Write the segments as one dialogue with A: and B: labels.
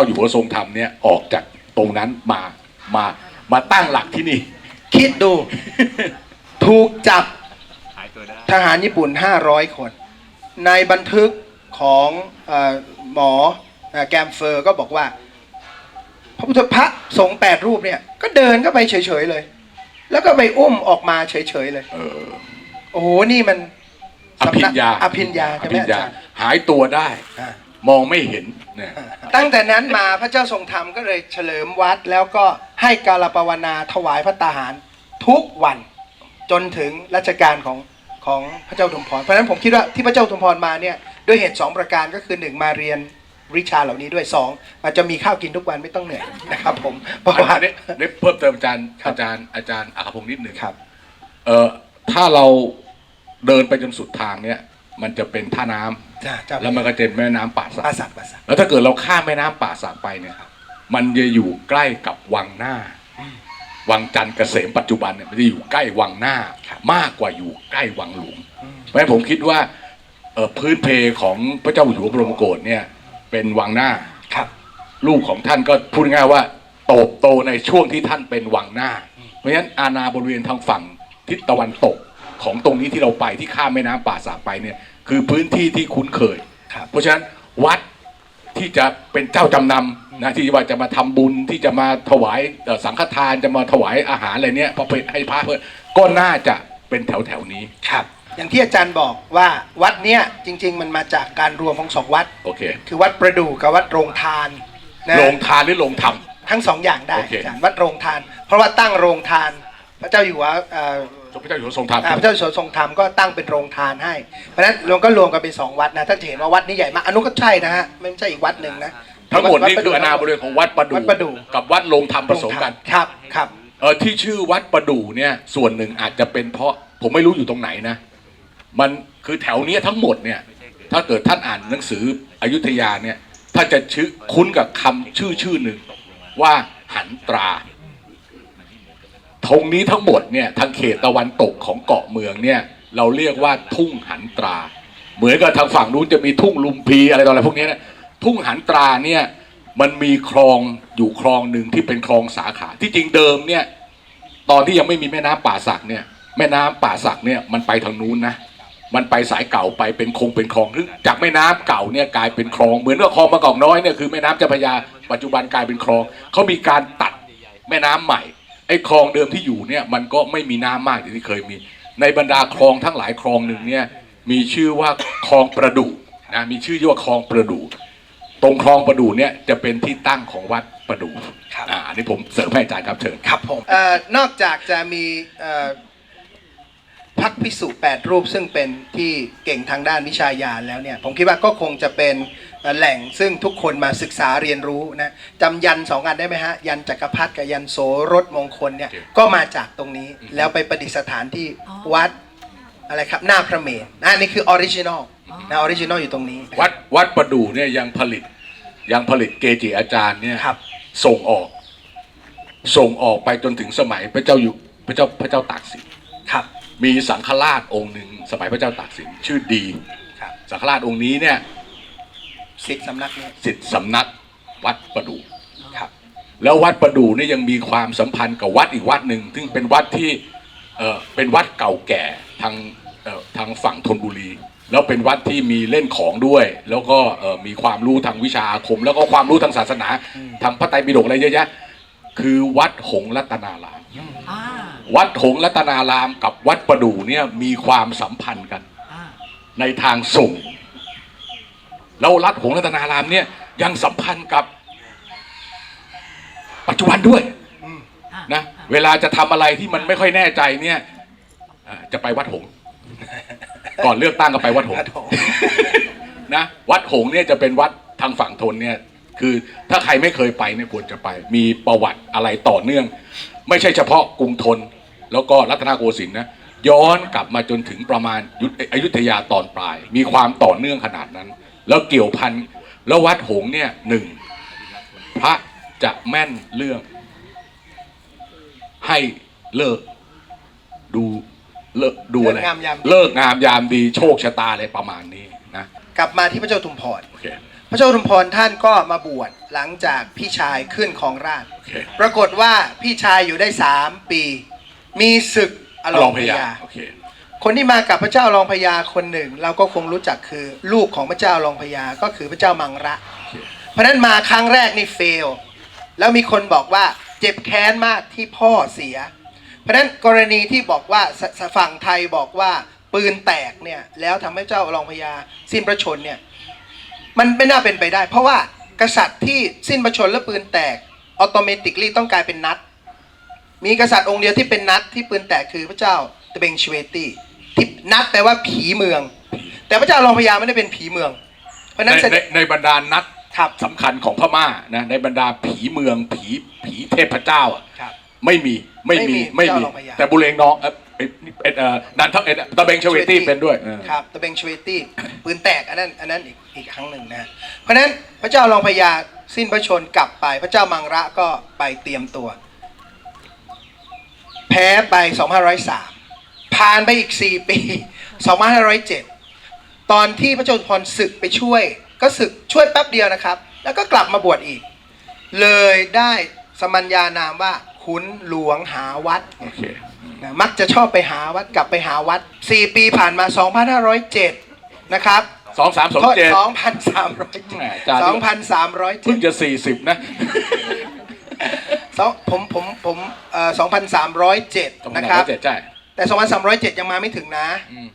A: เจ้าอยู่หัวทรงธรรมเนี่ยออกจากตรงนั้นมามามาตั้งหลักที่นี่
B: คิดดู ถูกจับทหารญี่ปุ่น 500 คน ในบันทึกของเออหมอเอ่อแกมเฟอร์ก็บอกว่า พระพุทธพระสงฆ์แปดรูปเนี่ย ก็เดินก็ไปเฉยๆเลย แล้วก็ไปอุ้มออกมาเฉยๆเลย
A: เออ
B: โอ้โหนี่มัน
A: อภิญญา
B: อภิญญาใช่ไหม
A: ภิญ
B: อา
A: ญา
B: จารย์
A: หายตัวได้
B: อ่า
A: มองไม่เห็นเนี่ย
B: ตั้งแต่นั้นมาพระเจ้าทรงธรรมก็เลยเฉลิมวัดแล้วก็ให้กาลปวนาถวายพระตาหารทุกวันจนถึงรัชกาลของของพระเจ้าทุมพร เพราะฉะนั้นผมคิดว่าที่พระเจ้าทุมพรมาเนี่ยด้วยเหตุสองประการก็คือหนึ่งมาเรียนวิชาเหล่านี้ด้วยสองอาจจะมีข้าวกินทุกวันไม่ต้องเหนื่อยนะครับ ผมเพราะว่า
A: อันนี้นี่เพิ่มเติมอาจารย์
B: ครับ
A: อาจารย์อาจารย์อาภพงศ์นิดหนึ่ง
B: ครับ
A: เออถ้าเราเดินไปจนสุดทางเนี่ยมันจะเป็นท่าน้ำ
B: จ้าจ้า
A: แล้วมันก็จะเป็นแม่น้ำป่าสัก
B: ปราสักปราสัก
A: แล้วถ้าเกิดเราข้ามแม่น้ำป่าสักไปเนี่ยมันจะอยู่ใกล้กับวังหน้าวังจันทร์เกษมปัจจุบันเนี่ยมันจะอยู่ใกล้วังหน้ามากกว่าอยู่ใกล้วังหลวงเพราะฉะนั้นผมคิดว่าเอ่อพื้นเพของพระเจ้าอยู่หัวบรมโกศเนี่ยเป็นวังหน้า
B: ครับ
A: ลูกของท่านก็พูดง่ายๆว่าโตบโตในช่วงที่ท่านเป็นวังหน้า เพราะฉะนั้นอาณาบริเวณทางฝั่งทิศตะวันตกของตรงนี้ที่เราไปที่ข้ามแม่น้ำป่าสากไปเนี่ย คือพื้นที่ที่คุ้นเคย
B: ครับ
A: เพราะฉะนั้นวัดที่จะเป็นเจ้าจำนำนะที่ว่าจะมาทำบุญที่จะมาถวายเอ่อสังฆทานจะมาถวายอาหารอะไรเนี่ยพระเพทให้พระเพื่อก็น่าจะเป็นแถวแถวๆนี้
B: ครับ อย่างที่อาจารย์บอกว่าวัดเนี้ยจริง ๆ มันมาจากการรวมของสองวัด
A: โอเค
B: คือวัดประดู่กับวัดโรงทานนะ
A: โรงทานหรือโรงธรรม
B: ทั้งสองอย่างได้
A: โอเค
B: อาจารย์วัดโรงทาน เพราะว่าตั้งโรงทาน พระเจ้าอยู่หัวเอ่อ
A: พระเจ้าอยู่หัวทรงธรรม
B: อ่าพระเจ้าอยู่หัวทรงธรรมก็ตั้งเป็นโรงทานให้ เพราะฉะนั้นรวมก็รวมกันเป็นสองวัดนะท่านจะเห็นว่าวัดนี้ใหญ่มากอันนู้นก็ใช่นะฮะไม่ใช่อีกวัดหนึ่งนะ
A: ทั้งหมดนี่
B: วั
A: คืออาณาบริเวณของวัดประดู่
B: วัดประดู่
A: กับวัดโรงธรรมผสมกัน
B: ครับครับ
A: เออที่ชื่อวัดประดู่เนี่ยส่วนหนึ่งอาจจะเป็นเพราะผมไม่รู้อยู่ตรงไหนนะ มันคือแถวเนี้ยทั้งหมดเนี่ยถ้าเกิดท่านอ่านหนังสืออยุธยาเนี่ยถ้าจะชื่อคุ้นกับคำชื่อชื่อหนึ่งว่าหันตรา ธงนี้ทั้งหมดเนี่ยทางเขตตะวันตกของเกาะเมืองเนี่ยเราเรียกว่าทุ่งหันตรา เหมือนกับทางฝั่งนู้นจะมีทุ่งลุมพีอะไรต่ออะไรพวกนี้นะทุ่งหันตราเนี่ยมันมีคลองอยู่คลองหนึ่งที่เป็นคลองสาขา ที่จริงเดิมเนี่ยตอนที่ยังไม่มีแม่น้ำป่าสักเนี่ยแม่น้ำป่าสักเนี่ยมันไปทางนู้นนะมันไปสายเก่าไปเป็นคงเป็นคลองจากแม่น้ำเก่าเนี่ยกลายเป็นคลองเหมือนกับคลองมะกอกน้อยเนี่ยคือแม่น้ำเจ้าพระยาปัจจุบันกลายเป็นคลองเขามีการตัดแม่น้ำใหม่ ไอ้คลองเดิมที่อยู่เนี่ยมันก็ไม่มีน้ำมากอย่างที่เคยมี ในบรรดาคลองทั้งหลายคลองหนึ่งเนี่ยมีชื่อว่าคลองประดู่นะมีชื่อว่าคลองประดู่ตรงคลองประดู่เนี่ยจะเป็นที่ตั้งของวัดประดู่
B: ครับ
A: อ่าอันนี้ผมเสริมให้อาจารย์ครับเชิญ
B: ครับผมเอ่อนอกจากจะมีเอ่อพักพิสุแปดรูปซึ่งเป็นที่เก่งทางด้านวิชายานแล้วเนี่ยผมคิดว่าก็คงจะเป็นเอ่อ แหล่งซึ่งทุกคนมาศึกษาเรียนรู้นะจำยันสองอันได้ไหมฮะ ยันจักรพรรดิกับยันโสรถมงคลเนี่ย
A: โอเค
B: ก็มาจากตรงนี้แล้วไปประดิษฐานที่วัดอะไรครับ หน้าพระเมรุนะนี่คือออริจินอลนะออริจินอลอยู่ตรงนี้
A: วัดวัดประดู่เนี่ยยังผลิตยังผลิตเกจิอาจารย์เนี่ย
B: ครับ
A: ส่งออก ส่งออกไปจนถึงสมัยพระเจ้าอยู่พระเจ้าพระเจ้าตากสิน
B: ครับ
A: มีสังฆราชองค์หนึ่งสมัยพระเจ้าตากสินชื่อดี
B: ครับ
A: สังฆราชองค์นี้เนี่ย
B: สิทธิสำนักนี้
A: สิทธิสำนักวัดประดู่
B: ครับ
A: แล้ววัดประดู่เนี่ยยังมีความสัมพันธ์กับวัดอีกวัดหนึ่งซึ่งเป็นวัดที่เออเป็นวัดเก่าแก่ทางเอ่อทางฝั่งธนบุรี แล้วเป็นวัดที่มีเล่นของด้วย แล้วก็เอ่อมีความรู้ทางวิชาอาคม แล้วก็ความรู้ทางศาสนาทางพระไตรปิฎกอะไรเยอะแยะคือวัดหงส์รัตนาราม
C: อ่า
A: วัดหงส์รัตนารามกับวัดประดู่เนี่ยมีความสัมพันธ์กัน
C: อ่า
A: ในทางส่ง แล้วรัฐหงส์รัตนารามเนี่ยยังสัมพันธ์กับปัจจุบันด้วย
C: อ่า
A: นะเวลาจะทำอะไรที่มันไม่ค่อยแน่ใจเนี่ยอ่าจะไปวัดหงส์ก่อนเลือกตั้งก็ไปวัดหงส์
B: วัดหงส์
A: นะวัดหงส์เนี่ยจะเป็นวัดทางฝั่งทนเนี่ยคือถ้าใครไม่เคยไปเนี่ยควรจะไป มีประวัติอะไรต่อเนื่อง ไม่ใช่เฉพาะกรุงธนแล้วก็รัตนโกสินทร์นะย้อนกลับมาจนถึงประมาณยุทธอยุธยาตอนปลาย มีความต่อเนื่องขนาดนั้น แล้วเกี่ยวพันแล้ววัดหงส์เนี่ยหนึ่งพระจะแม่นเรื่อง ให้เลิกดูเลิกดูอะไร
B: เลิกงามยามดี
A: เลิกงามยามดีโชคชะตาอะไรประมาณนี้นะ
B: กลับมาที่พระเจ้าทุมพร
A: โอเค
B: พระเจ้าอุทุมพรท่านก็มาบวชหลังจากพี่ชายขึ้นของราชย์
A: โอเค
B: ปรากฏว่าพี่ชายอยู่ได้สามปี มีศึกอลองพยา
A: โอเค
B: คนที่มากับพระเจ้าอลองพยาคนหนึ่ง เราก็คงรู้จักคือลูกของพระเจ้าอลองพยาก็คือพระเจ้ามังระ
A: โอเค
B: เพราะฉะนั้นมาครั้งแรกนี่เฟล แล้วมีคนบอกว่าเจ็บแค้นมากที่พ่อเสีย เพราะฉะนั้นกรณีที่บอกว่าสสฝั่งไทยบอกว่าปืนแตกเนี่ยแล้วทำให้เจ้ารองพญาสิ้นพระชนม์เนี่ยมันไม่น่าเป็นไปได้ เพราะว่ากษัตริย์ที่สิ้นพระชนม์และปืนแตกออโตเมติกลีต้องกลายเป็นนัด มีกษัตริย์องค์เดียวที่เป็นนัดที่ปืนแตกคือพระเจ้าตะเบงชเวตี ที่นัดแปลว่าผีเมือง แต่พระเจ้ารองพญาไม่ได้เป็นผีเมือง เพราะฉะ
A: ใน
B: นั้นแสด
A: ใน
B: ง
A: ในบรรดานัด
B: ครับ
A: สำคัญของพม่านะในบรรดาผีเมืองผีผีเทพเจ้าอะ
B: ครับ
A: ไม่มีไม่มี
B: ไม่
A: ไม่
B: มี
A: มี
B: เจ้าหลวงพญา
A: แต่บุเรงน้องเอ่อเอ่อเอ่อเอ่อนันทเอ่อตะเบงชเวตี้เป็นด้วยเออ
B: ครับตะเบงชเวตี้ปืนแตกอันนั้นอันนั้นอีกอีกครั้งหนึ่งนะเพราะฉะนั้นพระเจ้ารองพญาสิ้นพระชนม์กลับไป พระเจ้ามังระก็ไปเตรียมตัว แพ้ไป 2503 ผ่านไปอีก 4 ปี 2507 ตอนที่พระเจ้าจุฬาภรณ์ศึกไปช่วย ก็ศึกช่วยแป๊บเดียวนะครับ แล้วก็กลับมาบวชอีก เลยได้สมัญญานามว่าขุนหลวงหาวัด
A: โอเค
B: นะมักจะชอบไปหาวัดกลับไปหาวัด 4 ปีผ่านมา 2507 นะครับ
A: สองสามสองเจ็ดแหม่อาจารย์
B: 2,307
A: เพิ่งจะสี่สิบนะ
B: สองผมผมผมเอ่อ2,307นะครับ
A: เจ็ดใช่
B: แต่2,307 ยังมาไม่ถึงนะ
A: อืม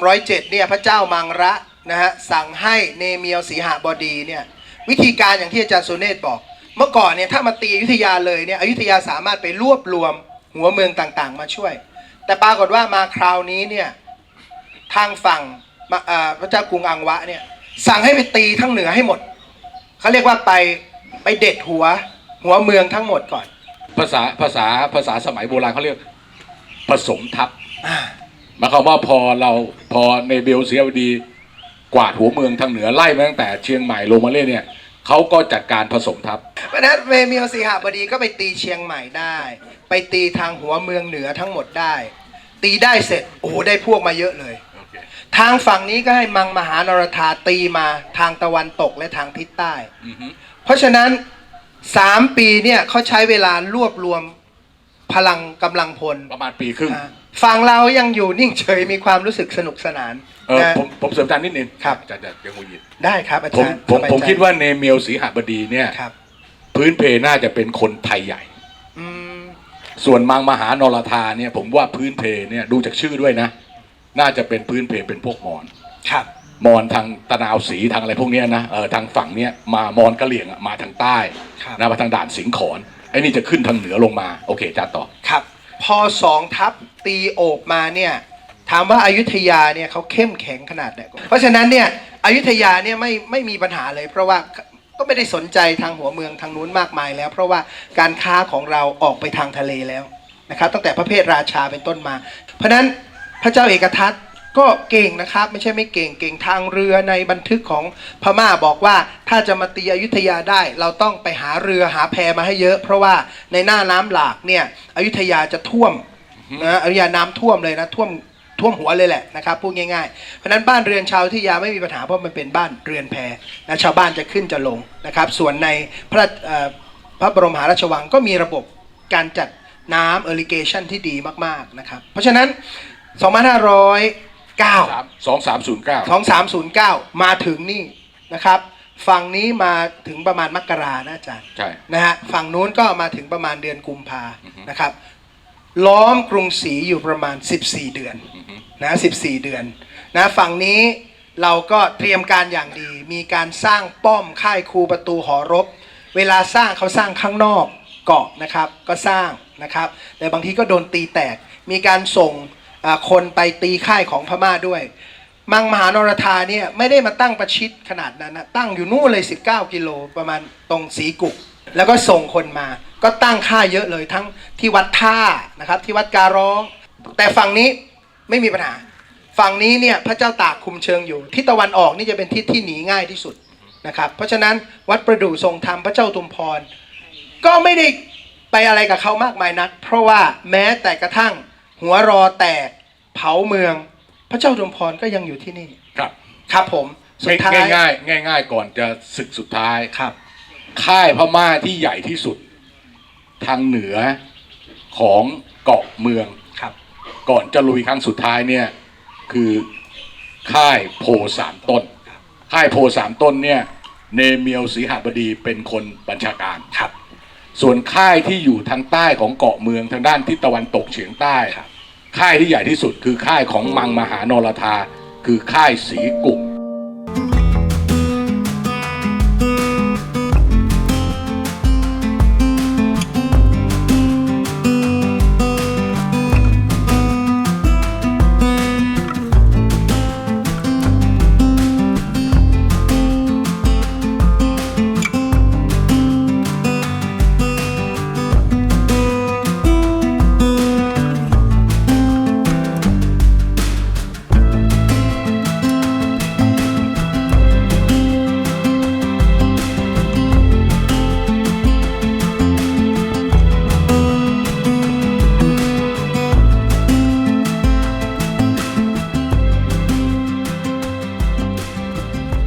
B: 2,307เนี่ยพระเจ้ามังระนะฮะสั่งให้เนเมียวสีหบดีเนี่ยวิธีการอย่างที่อาจารย์สุเนศบอก เมื่อก่อนเนี่ยถ้ามาตีอยุธยาเลยเนี่ยอยุธยาสามารถไปรวบรวมหัวเมืองต่างๆ มาช่วย แต่ปรากฏว่ามาคราวนี้เนี่ยทางฝั่งมาเอ่อพระเจ้ากรุงอังวะเนี่ยสั่งให้ไปตีทั้งเหนือให้หมดเขาเรียกว่าไปไปเด็ดหัวหัวเมืองทั้งหมดก่อน
A: ภาษาภาษาภาษาสมัยโบราณเขาเรียก ผสมทัพ
B: อ่า
A: หมายความว่าพอเราพอในเบลเซียวดีกวาดหัวเมืองทางเหนือไล่มาตั้งแต่เชียงใหม่ลงมาเล่เนี่ยเขาก็จัดการผสมทัพ
B: เพราะฉะนั้นเวเมียวสีหบดีก็ไปตีเชียงใหม่ได้ ไปตีทางหัวเมืองเหนือทั้งหมดได้ ตีได้เสร็จโอ้โหได้พวกมาเยอะเลย ทางฝั่งนี้ก็ให้มังมหานรธาตีมาทางตะวันตกและทางทิศใต้
A: อือฮึ
B: เพราะฉะนั้นสามปีเนี่ยเขาใช้เวลารวบรวม พลังกำลังพล
A: ประมาณปีครึ่ง
B: อ่าฝั่งเรายังอยู่นิ่งเฉยมีความรู้สึกสนุกสนาน
A: เออ
B: นะ
A: ผมผมเสริมจานนิดนึง
B: ครับ
A: จะจะยังงูยิน
B: ได้ครับอา
A: ผม
B: จารย์
A: ผม
B: สบย
A: ผม
B: ใจ
A: คิดว่าเนเมียวสีหบดีเนี่ย
B: ครับ
A: พื้นเพน่าจะเป็นคนไทยใหญ่
B: อืม
A: ส่วนมังมหานรธาเนี่ย ผมว่าพื้นเพเนี่ยดูจากชื่อด้วยนะ น่าจะเป็นพื้นเพเป็นพวกมอญ
B: ครับ
A: มอญทางตะนาวสีทางอะไรพวกเนี้ยนะเออทางฝั่งเนี้ยมามอญกะเหลี่ยงอะมาทางใต้
B: ครับ
A: นะมาทางด่านสิงขอน ไอ้นี่จะขึ้นทางเหนือลงมา โอเคจ้าต่อ
B: ครับ พอสองทัพตีโอบมาเนี่ยถามว่าอายุทยาเนี่ยเขาเข้มแข็งขนาดไหนเพราะฉะนั้นเนี่ยอยุธยาเนี่ยไม่ไม่มีปัญหาเลย เพราะว่าก็ไม่ได้สนใจทางหัวเมืองทางนู้นมากมายแล้ว เพราะว่าการค้าของเราออกไปทางทะเลแล้วนะครับตั้งแต่พระเพทราชาเป็นต้นมา เพราะฉะนั้นพระเจ้าเอกทัต ก็เก่งนะครับ ไม่ใช่ไม่เก่งเก่งทางเรือในบันทึกของพม่าบอกว่าถ้าจะมาตีอยุธยาได้ เราต้องไปหาเรือหาแพมาให้เยอะ เพราะว่าในหน้าน้ำหลากเนี่ยอยุธยาจะท่วมนะอยุธยาน้ำท่วมเลยนะท่วมท่วมหัวเลยแหละนะครับพูดง่ายๆ เพราะฉะนั้นบ้านเรือนชาวอยุธยาไม่มีปัญหาเพราะมันเป็นบ้านเรือนแพนะชาวบ้านจะขึ้นจะลงนะครับ ส่วนในพระเอ่อพระบรมมหาราชวังก็มีระบบการจัดน้ำเอริเกชันที่ดีมากๆนะครับ เพราะฉะนั้น 2509
A: สองสามศูนย์เก้า
B: 2309มาถึงนี่นะครับ ฝั่งนี้มาถึงประมาณมกรานะอาจารย์
A: ใช่
B: นะฮะฝั่งนู้นก็มาถึงประมาณเดือนกุมภา
A: อือฮึ
B: นะครับ ล้อมกรุงศรีอยู่ประมาณ 14 เดือน
A: อือฮึ
B: นะ14 เดือนนะฝั่งนี้เราก็เตรียมการอย่างดี มีการสร้างป้อมค่ายคูประตูหอรบ เวลาสร้างเขาสร้างข้างนอกเกาะนะครับ ก็สร้างนะครับ แต่บางทีก็โดนตีแตก มีการส่งอ่า คนไปตีค่ายของพม่าด้วย มังมหานรธาเนี่ยไม่ได้มาตั้งประชิดขนาดนั้นนะตั้งอยู่นู่นเลย 19 กิโลประมาณตรงสีกุก แล้วก็ส่งคนมา ก็ตั้งค่ายเยอะเลยทั้งที่วัดท่านะครับที่วัดการร้อง แต่ฝั่งนี้ไม่มีปัญหา ฝั่งนี้เนี่ยพระเจ้าตากคุมเชิงอยู่ทิศตะวันออกนี่จะเป็นทิศที่หนีง่ายที่สุดนะครับเพราะฉะนั้นวัดประดู่ทรงธรรมพระเจ้าตุมพร ก็ไม่ได้ไปอะไรกับเขามากมายนัก เพราะว่าแม้แต่กระทั่ง หัวรอแตกเผาเมือง พระเจ้าตุมพรก็ยังอยู่ที่นี่
A: ครับ
B: ครับผมสุดท้าย
A: ง่ายง่ายๆง่ายๆก่อนจะศึกสุดท้าย
B: ครับ
A: ค่ายพม่าที่ใหญ่ที่สุด ทางเหนือของเกาะเมือง
B: ครับ
A: ก่อนจะลุยครั้งสุดท้ายเนี่ย คือค่ายโพสามต้น ค่ายโพสามต้นเนี่ย เนเมียวศรีหบดีเป็นคนบัญชาการ
B: ครับ
A: ส่วนค่ายที่อยู่ทางใต้ของเกาะเมืองทางด้านทิศตะวันตกเฉียงใต้
B: ครับ
A: ค่ายที่ใหญ่ที่สุดคือค่ายของมังมหานรธา คือค่ายสีกุก